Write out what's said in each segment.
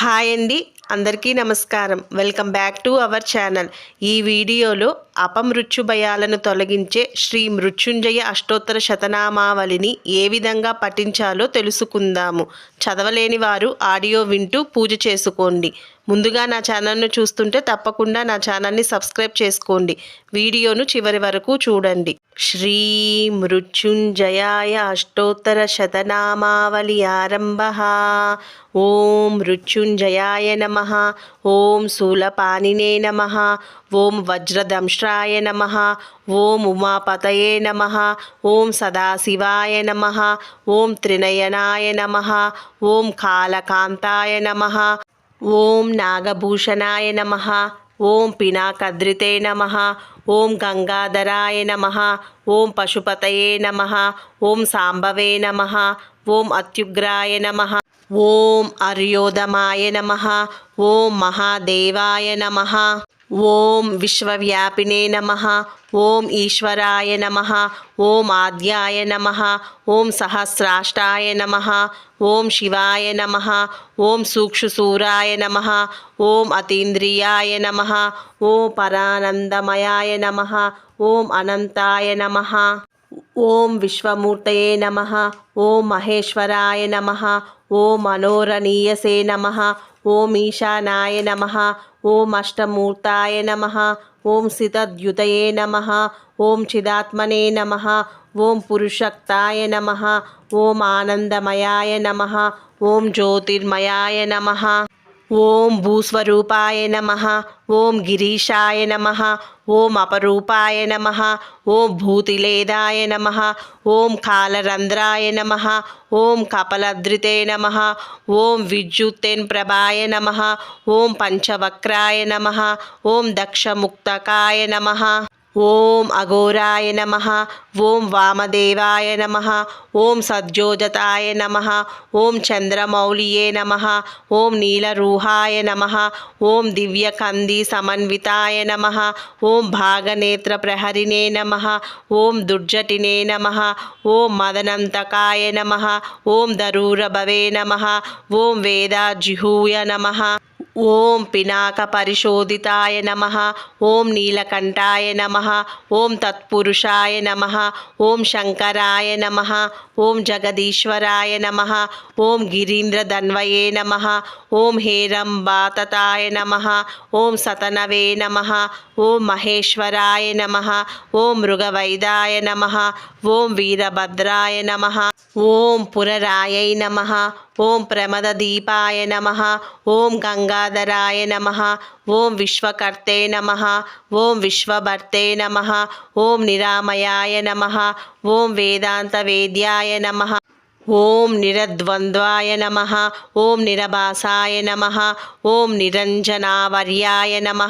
Hi అండి. అందరికీ నమస్కారం. Welcome back to our channel. ఈ వీడియోలో అపమృత్యు భయాలను తొలగించే శ్రీ మృత్యుంజయ అష్టోత్తర శతనామావళిని ఏ విధంగా పఠించాలో తెలుసుకుందాము. చదవలేని వారు ఆడియో వింటూ పూజ చేసుకోండి. ముందుగా నా ఛానల్ను చూస్తుంటే తప్పకుండా నా ఛానల్ని సబ్స్క్రైబ్ చేసుకోండి. వీడియోను చివరి వరకు చూడండి. శ్రీ మృత్యుంజయాయ అష్టోత్తర శతనామావళి ఆరంభ. ఓం మృత్యుంజయాయ నమ. ఓం శూలపానినే నమ. ఓం వజ్రదంశ్రాయ నమ. ఓం ఉమాపతయే నమ. ఓం సదాశివాయ నమ. ఓం త్రినయనాయ నమ. ఓం కాళకాంతాయ నమ. ఓం నాగభూషణాయ నమ ఓం పినాకద్రితే నమ ఓం గంగాధరాయ నమ ఓం పశుపతయే నమ ఓం సాంబవే నమ ఓం అత్యుగ్రాయ నమ ఓం అర్యోదమాయ నమ ఓం మహాదేవాయ నమ. ఓం విశ్వవ్యాపినే నమ ఓం ఈశ్వరాయ నమ ఓం ఆద్యాయ నమ ఓం సహస్రాష్టాయ నమ ఓం శివాయ నమ ఓం సూక్షుసూరాయ నమ ఓం అతీంద్రియాయ నమ ఓం పరానందమయాయ నమ ఓం అనంతాయ నమ ఓం విశ్వమూర్తయే నమ ఓం మహేశ్వరాయ నమ ఓం మనోరణీయసే నమ ఓం ఈశానాయ నమ ఓం అష్టమూర్తాయ నమ ఓం సితద్యుతయే నమ ఓం చిదాత్మనే నమ ఓం పురుషక్తాయ నమ ఓం ఆనందమయాయ నమ ఓం జ్యోతిర్మయాయ నమ. ఓం భూస్వరూపాయ నమ ఓం గిరీషాయ నమ ఓం అపరూపాయ నమ ఓం భూతిలేదాయ నమ ఓం కాలరంధ్రాయ నమ ఓం కపలద్రితే నమ ఓం విద్యుత్తేన్ ప్రభాయ నమ ఓం పంచవక్రాయ నమ ఓం దక్షముక్తకాయ నమ. ఓం అఘోరాయ నమ ఓం వామదేవాయ నమ ఓం సద్యోజతాయ నమ ఓం చంద్రమౌళియే నమ ఓం నీలరూహాయ నమ ఓం దివ్యకంది సమన్వితాయ నమ ఓం భాగనేత్ర ప్రహరినే నమ ఓం దుర్జటినే నమ ఓం మదనంతకాయ నమ ఓం దరూరభవే నమ ఓం వేదాజిహూయ నమ ఓం పినాక పరిశోధితాయ నమ ఓం నీలకంఠాయ నమ ఓం తత్పురుషాయ నమ ఓం శంకరాయ నమ ఓం జగదీశ్వరాయ నమ ఓం గిరీంద్రధన్వయే నమ ఓం హేరంబాతతాయ నమ ఓం సతనవే నమ ఓం మహేశ్వరాయ నమ ఓం మృగవైదాయ నమ ఓం వీరభద్రాయ నమ ఓం పురరాయై నమ ఓం ప్రమద దీపాయ నమ ఓం గంగాధరాయ నమ ఓం విశ్వకర్తే నమ ఓం విశ్వభర్తే నమ ఓం నిరామయాయ నమ ఓం వేదాంత వేద్యాయ నమ ఓం నిరద్వంద్వాయ నమ ఓం నిరభాసాయ నమ ఓం నిరంజనావర్యాయ నమ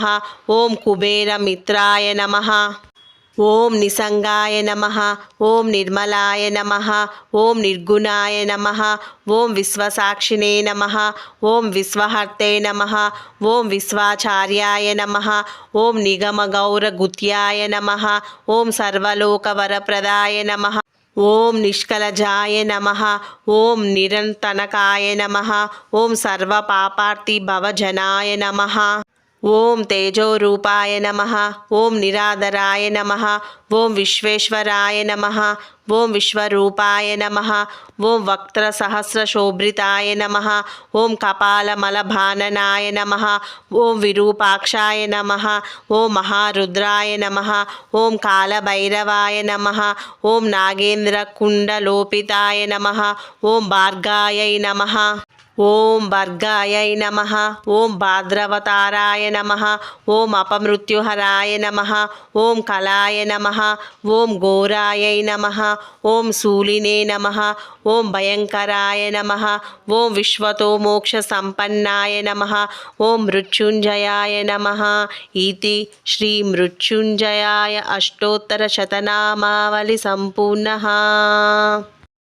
ఓం కుబేరమిత్రాయ నమ. ఓం నిసంగాయ నమ ఓం నిర్మలాయ నమ ఓం నిర్గుణాయ నమ ఓం విశ్వసాక్షినే నమ ఓం విశ్వహర్తే నమ ఓం విశ్వాచార్యాయ నమ ఓం నిగమగౌరగుత్యాయ నమ ఓం సర్వలోకవరప్రదాయ నమ ఓం నిష్కలజాయ నమ ఓం నిరంతనకాయ నమ ఓం సర్వపాపార్తిభవజనాయ నమ ఓం తేజోరూపాయ నమ ఓం నిరాధరాయ నమ ఓం విశ్వేశ్వరాయ నమ ఓం విశ్వరూపాయ నమ ఓం వక్త్రసహస్రశోభృతాయ నమ ఓం కపాలమలభాననాయ నమ ఓం విరూపాక్షాయ నమ ఓం మహారుద్రాయ నమ ఓం కాలభైరవాయ నమ ఓం నాగేంద్రకుండలోపితాయ నమ ఓం భార్గాయై నమ ఓం భర్గాయ నమ ఓం భాద్రవతారాయ నమ ఓం అపమృత్యుహరాయ నమ ఓం కళాయ నమ ఓం ఘోరాయ నమ ఓం శూలినే నమ ఓం భయంకరాయ నమ ఓం విశ్వతో మోక్ష సంపన్నాయ నమ ఓం మృత్యుంజయాయ నమ ఇది శ్రీ మృత్యుంజయాయ అష్టోత్తర శతనామావళి సంపూర్ణ.